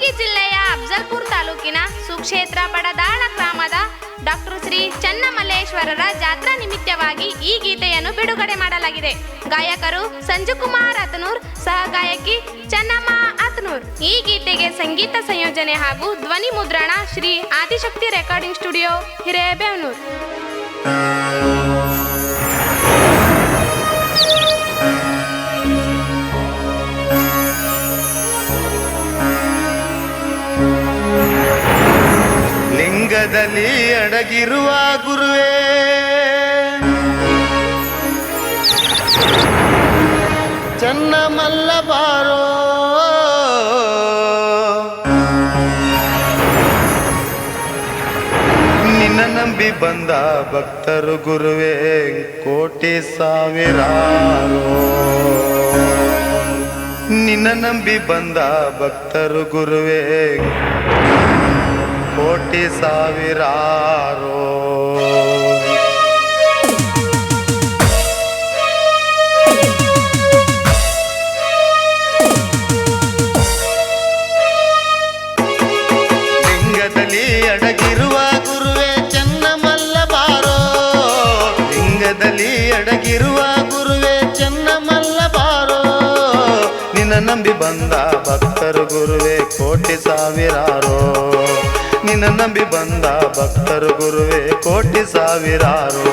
ಕಲಬುರಗಿ ಜಿಲ್ಲೆಯ ಅಫ್ಜಲ್ಪುರ್ ತಾಲೂಕಿನ ಸುಕ್ಷೇತ್ರ ಬಡದಾಳ ಗ್ರಾಮದ ಡಾಕ್ಟರ್ ಶ್ರೀ ಚನ್ನಮಲ್ಲೇಶ್ವರರ ಜಾತ್ರಾ ನಿಮಿತ್ತವಾಗಿ ಈ ಗೀತೆಯನ್ನು ಬಿಡುಗಡೆ ಮಾಡಲಾಗಿದೆ. ಗಾಯಕರು ಸಂಜುಕುಮಾರ್ ಅತನೂರ್ ಸಹ ಗಾಯಕಿ ಚನ್ನಮ್ಮ ಅತನೂರ್ ಈ ಗೀತೆಗೆ ಸಂಗೀತ ಸಂಯೋಜನೆ ಹಾಗೂ ಧ್ವನಿ ಮುದ್ರಣ ಶ್ರೀ ಆದಿಶಕ್ತಿ ರೆಕಾರ್ಡಿಂಗ್ ಸ್ಟುಡಿಯೋ ಹಿರೇಬೇವನೂರ್. ಲಿಂಗದಲ್ಲಿ ಅಡಗಿರುವ ಗುರುವೇ. ಚನ್ನ ಮಲ್ಲಬಾರೋ ನಿನ್ನ ನಂಬಿ ಬಂದ ಭಕ್ತರು ಗುರುವೇ, ಕೋಟಿ ಸಾವಿರಾರೋ. ನಿನ್ನ ನಂಬಿ ಬಂದ ಭಕ್ತರು ಗುರುವೇ ಕೋಟಿ ಸಾವಿರಾರು. ಲಿಂಗದಲ್ಲಿ ಅಡಗಿರುವ ಗುರುವೆ ಚೆನ್ನಮಲ್ಲ ಬಾರೋ ಲಿಂಗದಲ್ಲಿ ಅಡಗಿರುವ ಗುರುವೇ ಚೆನ್ನಮಲ್ಲ ಬಾರೋ ನಿನ್ನ ನಂಬಿ ಬಂದ ಭಕ್ತರು ಗುರುವೇ ಭಕ್ತರು ಗುರುವೇ ಕೋಟಿ ಸಾವಿರಾರು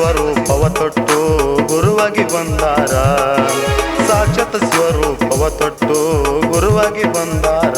ಸಾಕ್ಷಾತ್ ಶಿವರೂಪವ ತೊಟ್ಟು ಗುರುವಾಗಿ ಬಂದಾರ. ಸಾಕ್ಷಾತ್ ಸ್ವರೂಪವ ತೊಟ್ಟು ಗುರುವಾಗಿ ಬಂದಾರ.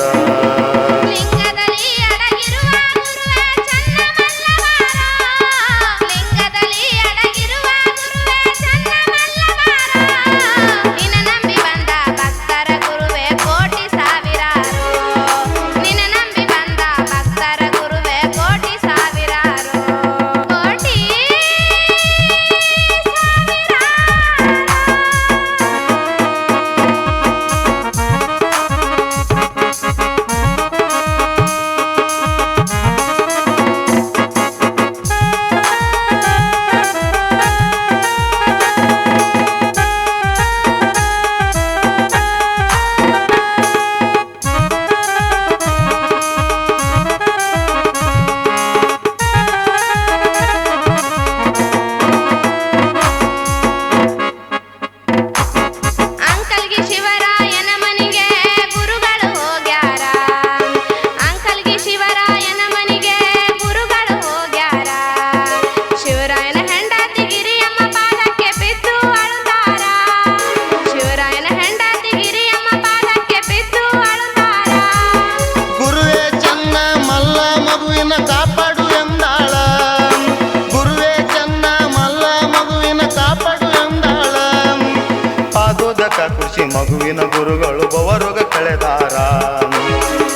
ಮಗುವಿನ ಗುರುಗಳು ಬವರೋಗ ಕಳೆದಾರ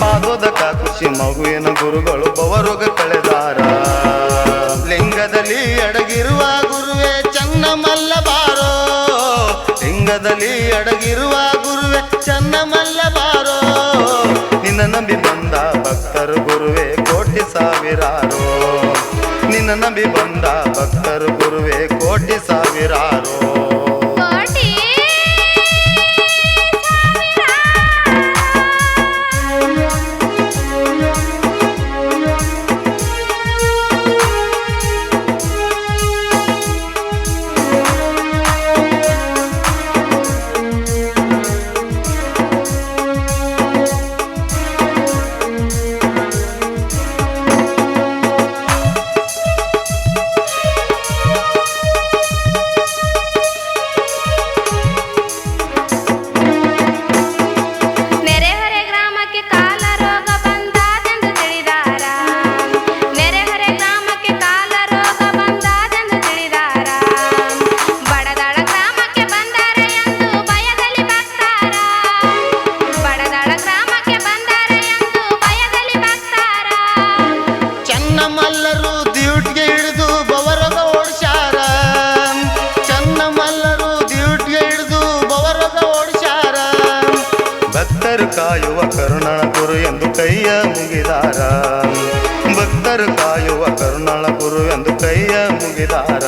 ಪಾದೋದ ಖುಷಿ ಮಗುವಿನ ಗುರುಗಳು ಬವರೋಗ ಕಳೆದಾರ ಲಿಂಗದಲ್ಲಿ ಅಡಗಿರುವ ಗುರುವೇ ಚನ್ನ ಮಲ್ಲಬಾರೋ ಲಿಂಗದಲ್ಲಿ ಅಡಗಿರುವ ಗುರುವೆ ಚನ್ನ ಮಲ್ಲಬಾರೋ ನಿನ್ನ ನಂಬಿ ಬಂದ ಭಕ್ತರು ಗುರುವೇ ಕೋಟಿ ಸಾವಿರಾರೋ. ನಿನ್ನ ನಂಬಿ ಬಂದ ಭಕ್ತರು ಗುರುವೆ ಕೋಟಿ ಸಾವಿರಾರೋ. ಭಕ್ತರು ಕಾಯುವ ಕರುಣಳ ಗುರು ಎಂದು ಕೈಯ ಮುಗಿದಾರ ಭಕ್ತರು ಕಾಯುವ ಕರುಣಳ ಗುರು ಎಂದು ಕೈಯ ಮುಗಿದಾರ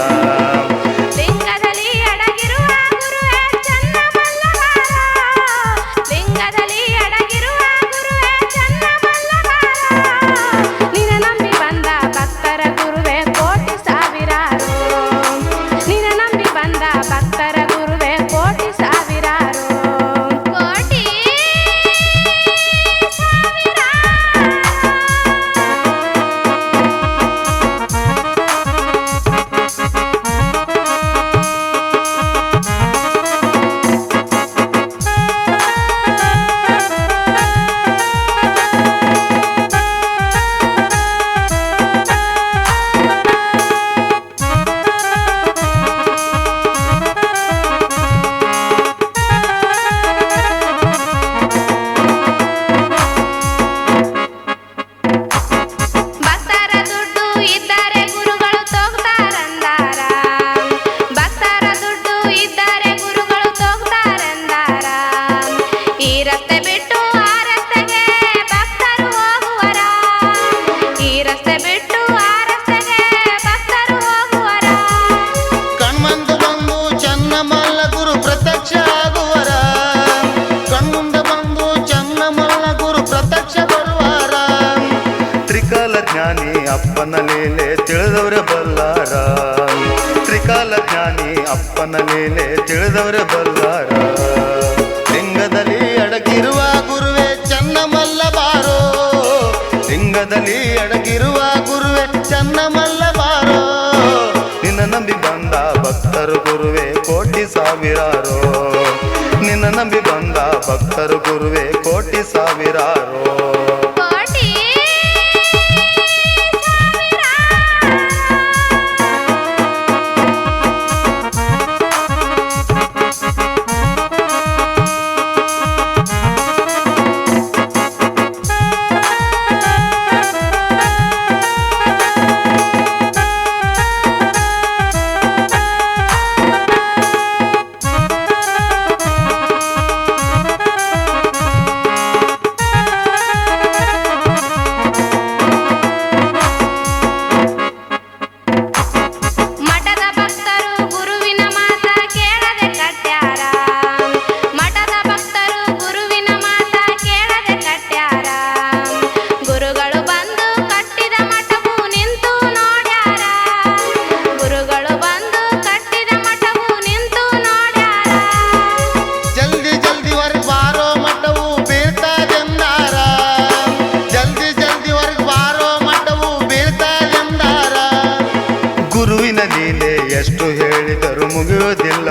ಜ್ಞಾನಿ ಅಪ್ಪನ ಲೀಲೆ ತಿಳಿದವರೇ ಬಲ್ಲಾರ. ತ್ರಿಕಾಲ ಜ್ಞಾನಿ ಅಪ್ಪನ ಲೀಲೆ ತಿಳಿದವರೇ ಬಲ್ಲಾರ. ಲಿಂಗದಲ್ಲಿ ಅಡಗಿರುವ ಗುರುವೆ ಚನ್ನ ಮಲ್ಲಬಾರೋ ಲಿಂಗದಲ್ಲಿ ಅಡಗಿರುವ ಗುರುವೆ ಚನ್ನ ಮಲ್ಲಬಾರೋ ನಿನ್ನ ನಂಬಿ ಬಂದ ಭಕ್ತರು ಗುರುವೆ ಕೋಟಿ ಸಾವಿರಾರೋ. ನಿನ್ನ ನಂಬಿ ಬಂದ ಭಕ್ತರು ಗುರುವೆ ಕೋಟಿ ಸಾವಿರಾರೋ.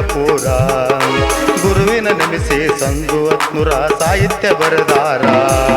ಪೂರ. ಗುರುವಿನ ನಿಮಿಸಿ ಸಂಗುವ ನುರ ಸಾಹಿತ್ಯ ಬರೆದಾರಾ.